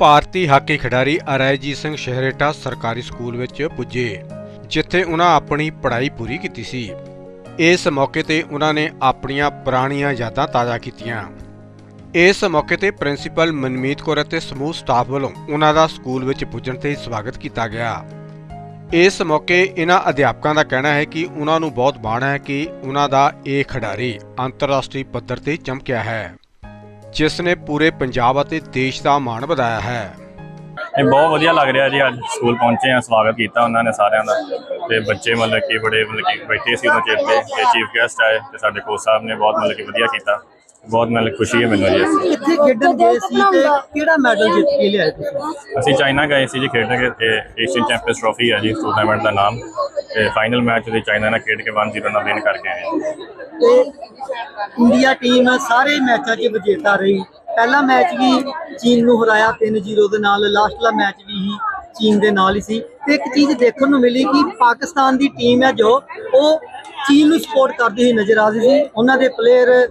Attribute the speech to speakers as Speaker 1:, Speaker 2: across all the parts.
Speaker 1: ਭਾਰਤੀ hockey ਖਿਡਾਰੀ ਅਰੈਜੀਤ ਸਿੰਘ ਸ਼ਹਿਰੇਟਾ ਸਰਕਾਰੀ school ਵਿੱਚ ਪੁੱਜੇ, ਜਿੱਥੇ ਉਹਨਾਂ ਆਪਣੀ ਪੜ੍ਹਾਈ ਪੂਰੀ ਕੀਤੀ ਸੀ। ਇਸ ਮੌਕੇ ਤੇ ਉਹਨਾਂ ਨੇ ਆਪਣੀਆਂ ਪੁਰਾਣੀਆਂ ਯਾਦਾਂ ਤਾਜ਼ਾ ਕੀਤੀਆਂ। ਇਸ ਮੌਕੇ ਤੇ ਪ੍ਰਿੰਸੀਪਲ ਮਨਮੀਤ ਕੌਰ ਅਤੇ ਸਮੂਹ ਸਟਾਫ ਵੱਲੋਂ ਉਹਨਾਂ ਦਾ ਸਕੂਲ ਵਿੱਚ ਪੁੱਜਣ ਤੇ ਸਵਾਗਤ ਕੀਤਾ ਗਿਆ। ਇਸ ਮੌਕੇ ਇਹਨਾਂ ਅਧਿਆਪਕਾਂ ਦਾ ਕਹਿਣਾ ਹੈ ਕਿ ਉਹਨਾਂ ਨੂੰ ਬਹੁਤ ਮਾਣ ਹੈ ਕਿ ਉਹਨਾਂ ਦਾ ਇਹ ਖਿਡਾਰੀ ਅੰਤਰਰਾਸ਼ਟਰੀ ਪੱਧਰ ਤੇ ਚਮਕਿਆ ਹੈ। ਜਿਸ ਨੇ ਪੂਰੇ ਪੰਜਾਬ ਅਤੇ ਦੇਸ਼ ਦਾ ਮਾਣ ਵਧਾਇਆ ਹੈ।
Speaker 2: ਇਹ ਬਹੁਤ ਵਧੀਆ ਲੱਗ ਰਿਹਾ ਜੀ ਅੱਜ ਸਕੂਲ ਪਹੁੰਚੇ ਆ ਸਵਾਗਤ ਕੀਤਾ ਉਹਨਾਂ ਨੇ ਸਾਰਿਆਂ ਦਾ। ਤੇ ਬੱਚੇ ਮਤਲਬ ਕਿ ਬੜੇ ਮਤਲਬ ਕਿ ਬੈਠੇ ਸੀ ਉਹਨਾਂ ਚਿਰ ਤੇ ਤੇ ਚੀਫ ਗੈਸਟ ਆਏ ਤੇ ਸਾਡੇ ਕੋਚ ਸਾਹਿਬ ਨੇ ਬਹੁਤ ਮਤਲਬ ਕਿ ਵਧੀਆ ਕੀਤਾ। ਬਹੁਤ ਮਤਲਬ ਖੁਸ਼ੀ ਹੈ ਮੈਨੂੰ ਜੀ। ਇਸ
Speaker 3: ਕਿੱਥੇ ਖੇਡਣ ਗਏ ਸੀ ਤੇ ਕਿਹੜਾ ਮੈਡਲ ਜਿੱਤ ਕੇ ਲਿਆਏ ਤੁਸੀਂ।
Speaker 2: ਅਸੀਂ ਚਾਈਨਾ ਗਏ ਸੀ ਜੀ ਖੇਡਣ ਕੇ ਤੇ ਏਸ਼ੀਅਨ ਚੈਂਪੀਅਨਸ ਟਰੋਫੀ ਹੈ ਜੀ ਟੂਰਨਾਮੈਂਟ ਦਾ ਨਾਮ। ਤੇ ਫਾਈਨਲ ਮੈਚ ਦੇ ਚਾਈਨਾ ਨਾਲ ਖੇਡ ਕੇ 1-0 ਨਾਲ ਵਿਨ ਕਰਕੇ ਆਏ
Speaker 3: ਤੇ ਇੰਡੀਆ ਟੀਮ ਸਾਰੇ ਮੈਚਾਂ 'ਚ ਵਿਜੇਤਾ ਰਹੀ। ਪਹਿਲਾ ਮੈਚ ਵੀ ਚੀਨ ਨੂੰ ਹਰਾਇਆ 3-0 ਦੇ ਨਾਲ। ਲਾਸਟਲਾ ਮੈਚ ਵੀ ਹੀ ਚੀਨ ਦੇ ਨਾਲ ਹੀ ਸੀ। ਤੇ ਇੱਕ ਚੀਜ਼ ਦੇਖਣ ਨੂੰ ਮਿਲੀ ਕਿ ਪਾਕਿਸਤਾਨ ਦੀ ਟੀਮ ਹੈ ਜੋ, ਉਹ ਚੀਨ ਨੂੰ ਸਪੋਰਟ ਕਰਦੀ ਹੋਈ ਨਜ਼ਰ ਆ ਰਹੀ ਸੀ। ਉਹਨਾਂ ਦੇ ਪਲੇਅਰ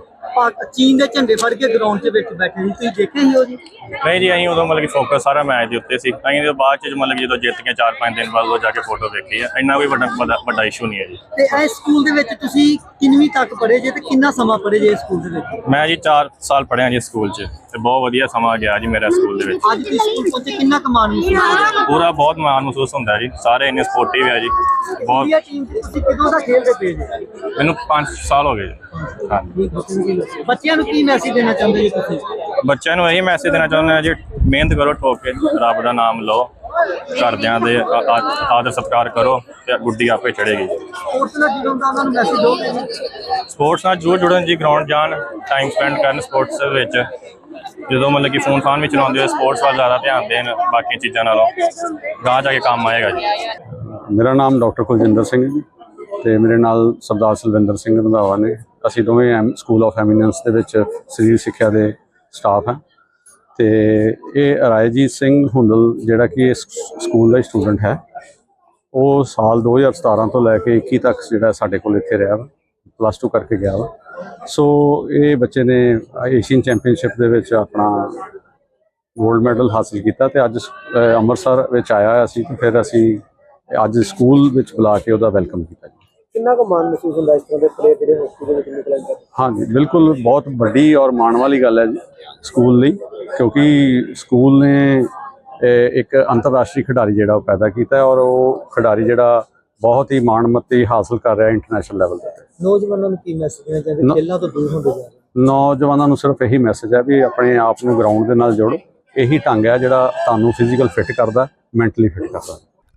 Speaker 3: ਚੀਨ ਦੇ ਝੰਡੇ ਫੜ ਕੇ ਗਰਾਊਂਡ 'ਚ ਵਿੱਚ ਬੈਠੇ ਸੀ। ਤੁਸੀਂ ਦੇਖੇ ਸੀ ਉਹ ਜੀ?
Speaker 2: ਨਹੀਂ ਜੀ ਅਸੀਂ ਉਦੋਂ ਮਤਲਬ ਕਿ ਫੋਕਸ ਸਾਰਾ ਮੈਚ ਦੇ ਉੱਤੇ ਸੀ। ਅਸੀਂ ਦੇ ਬਾਅਦ ਚ ਮਤਲਬ ਜਦੋਂ ਜਿੱਤ ਕੇ 4-5 ਦਿਨ ਬਾਅਦ ਉਹ ਜਾ ਕੇ ਫੋਟੋ ਦੇਖੀ ਹੈ ਇੰਨਾ ਕੋਈ ਵੱਡਾ ਵੱਡਾ- ਵੱਡਾ ਇਸ਼ੂ ਨਹੀਂ ਹੈ ਜੀ।
Speaker 3: ਤੇ ਇਹ ਸਕੂਲ ਦੇ ਵਿੱਚ ਤੁਸੀਂ ਕਿੰਨਵੀਂ ਤੱਕ ਪੜ੍ਹੇ ਜੇ ਤੇ ਕਿੰਨਾ ਸਮਾਂ ਪੜ੍ਹੇ ਜੇ ਇਸ ਸਕੂਲ ਦੇ ਵਿੱਚ?
Speaker 2: ਮੈਂ ਜੀ 4 ਸਾਲ ਪੜ੍ਹਿਆ ਜੀ ਸਕੂਲ 'ਚ ਤੇ ਬਹੁਤ ਵਧੀਆ ਸਮਾਂ ਗਿਆ ਜੀ ਮੇਰਾ ਸਕੂਲ ਦੇ ਵਿੱਚ।
Speaker 3: ਅੱਜ ਤੁਸੀਂ ਸਕੂਲ ਪਹੁੰਚੇ ਕਿੰਨਾ ਕਮਾਨ ਰਿਹਾ?
Speaker 2: ਪੂਰਾ ਬਹੁਤ ਮਾਣ ਮਹਿਸੂਸ ਹੁੰਦਾ ਜੀ। ਸਾਰੇ ਇੰਨੇ ਸਪੋਰਟਿਵ ਹੈ ਜੀ। ਬਹੁਤ
Speaker 3: ਇੰਡੀਆ ਟੀਮ ਤੁਸੀਂ ਕਦੋਂ ਦਾ ਖੇਡਦੇ ਪਏ ਜੀ?
Speaker 2: ਮੈਨੂੰ 5 ਸਾਲ ਹੋ ਗਏ ਜੀ।
Speaker 3: ਬੱਚਿਆਂ ਨੂੰ ਕੀ ਮੈਸੇਜ ਦੇਣਾ ਚਾਹੁੰਦੇ ਜੀ ਤੁਸੀਂ?
Speaker 2: ਬੱਚਿਆਂ ਨੂੰ ਇਹੀ ਮੈਸੇਜ ਦੇਣਾ ਚਾਹੁੰਦੇ ਆ ਜੀ ਮਿਹਨਤ ਕਰੋ ਠੋਕ ਕੇ ਰੱਬ ਦਾ ਨਾਮ ਲਓ। ਘਰਦਿਆਂ ਦੇ ਆ- ਆ- ਆਦਰ ਸਤਿਕਾਰ ਕਰੋ ਤੇ ਗੁੱਡੀ ਆਪੇ ਚੜੇਗੀ
Speaker 3: ਸਪੋਰਟਸ ਨਾਲ ਜੁੜਨ ਦਾ ਉਹਨਾਂ ਨੂੰ ਮੈਸੇਜ ਜੀ
Speaker 2: ਸਪੋਰਟਸ ਨਾਲ ਜ਼ਰੂਰ ਜੁੜਨ ਜੀ ਗਰਾਊਂਡ ਜਾਣ ਟਾਈਮ ਸਪੈਂਡ ਕਰਨ ਸਪੋਰਟਸ ਵਿੱਚ। ਜਦੋਂ ਮਤਲਬ ਕਿ ਫੋਨ ਫਾਨ ਵਿੱਚ ਚਲਾਉਂਦੇ ਹੋ ਸਪੋਰਟਸ ਵੱਲ ਜ਼ਿਆਦਾ ਧਿਆਨ ਦੇਣ ਬਾਕੀ ਚੀਜ਼ਾਂ ਨਾਲੋਂ ਗਾਂ ਜਾ ਕੇ ਕੰਮ ਆਏਗਾ ਜੀ।
Speaker 4: ਮੇਰਾ ਨਾਮ ਡਾਕਟਰ ਕੁਲਜਿੰਦਰ ਸਿੰਘ ਹੈ ਜੀ ਤੇ ਮੇਰੇ ਨਾਲ ਸਰਦਾਰ ਸਲਵਿੰਦਰ ਸਿੰਘ ਰੰਧਾਵਾ ਨੇ। ਅਸੀਂ ਦੋਵੇਂ ਐਮ ਸਕੂਲ ਆਫ ਐਮੀਨੈਂਸ ਦੇ ਵਿੱਚ ਸਰੀਰ ਸਿੱਖਿਆ ਦੇ ਸਟਾਫ ਹਾਂ। ਤੇ ਇਹ ਰਾਏਜੀਤ ਸਿੰਘ ਹੁੰਦਲ, ਜਿਹੜਾ ਕਿ ਇਸ ਸਕੂਲ ਦਾ ਸਟੂਡੈਂਟ ਹੈ, ਉਹ ਸਾਲ 2017 ਤੋਂ ਲੈ ਕੇ 21 ਤੱਕ ਜਿਹੜਾ ਸਾਡੇ ਕੋਲ ਇੱਥੇ ਰਿਹਾ ਵਾ ਪਲੱਸ 2 ਕਰਕੇ ਗਿਆ ਵਾ। ਸੋ ਇਹ ਬੱਚੇ ਨੇ ਏਸ਼ੀਅਨ ਚੈਂਪੀਅਨਸ਼ਿਪ ਦੇ ਵਿੱਚ ਆਪਣਾ 골ਡ ਮੈਡਲ ਹਾਸਲ ਕੀਤਾ ਤੇ ਅੱਜ ਅੰਮ੍ਰਿਤਸਰ ਵਿੱਚ ਆਇਆ ਹੋਇਆ ਸੀ ਤੇ ਫਿਰ ਅਸੀਂ ਅੱਜ ਸਕੂਲ ਵਿੱਚ ਬੁਲਾ ਕੇ ਉਹਦਾ ਵੈਲਕਮ ਕੀਤਾ ਜੀ।
Speaker 3: ਕਿੰਨਾ ਕੁ ਮਾਣ ਮਹਿਸੂਸ ਹੁੰਦਾ ਇਸ ਤਰ੍ਹਾਂ ਦੇ ਪਲੇਅਰ ਜਿਹੜੇ ਹਾਕੀ ਦੇ ਵਿੱਚ ਨਿਕਲਣ ਦਾ
Speaker 4: ਹਾਂਜੀ ਬਿਲਕੁਲ ਬਹੁਤ ਵੱਡੀ ਔਰ ਮਾਣ ਵਾਲੀ ਗੱਲ ਹੈ ਜੀ ਸਕੂਲ ਲਈ ਕਿਉਂਕਿ ਸਕੂਲ ਨੇ ਇੱਕ ਅੰਤਰਰਾਸ਼ਟਰੀ ਖਿਡਾਰੀ ਜਿਹੜਾ ਉਹ ਪੈਦਾ ਕੀਤਾ ਔਰ ਉਹ ਖਿਡਾਰੀ ਜਿਹੜਾ ਬਹੁਤ ਹੀ ਮਾਣਮੱਤੀ ਹਾਸਲ ਕਰ ਰਿਹਾ ਇੰਟਰਨੈਸ਼ਨਲ ਲੈਵਲ ਤੇ।
Speaker 3: ਨੌਜਵਾਨਾਂ ਨੂੰ ਕੀ ਮੈਸੇਜ ਦੇਣਾ ਚਾਹੁੰਦੇ? ਖੇਲਾਂ ਤੋਂ ਦੂਰ ਹੁੰਦੇ ਜਾ ਰਹੇ
Speaker 4: ਨੌਜਵਾਨਾਂ ਨੂੰ ਸਿਰਫ ਇਹੀ ਮੈਸੇਜ ਹੈ ਵੀ ਆਪਣੇ ਆਪ ਨੂੰ ਗਰਾਊਂਡ ਦੇ ਨਾਲ ਜੋੜੋ। ਇਹੀ ਢੰਗ ਹੈ ਜਿਹੜਾ ਤੁਹਾਨੂੰ ਫਿਜ਼ੀਕਲ ਫਿੱਟ ਕਰਦਾ ਮੈਂਟਲੀ ਫਿੱਟ ਕਰਦਾ।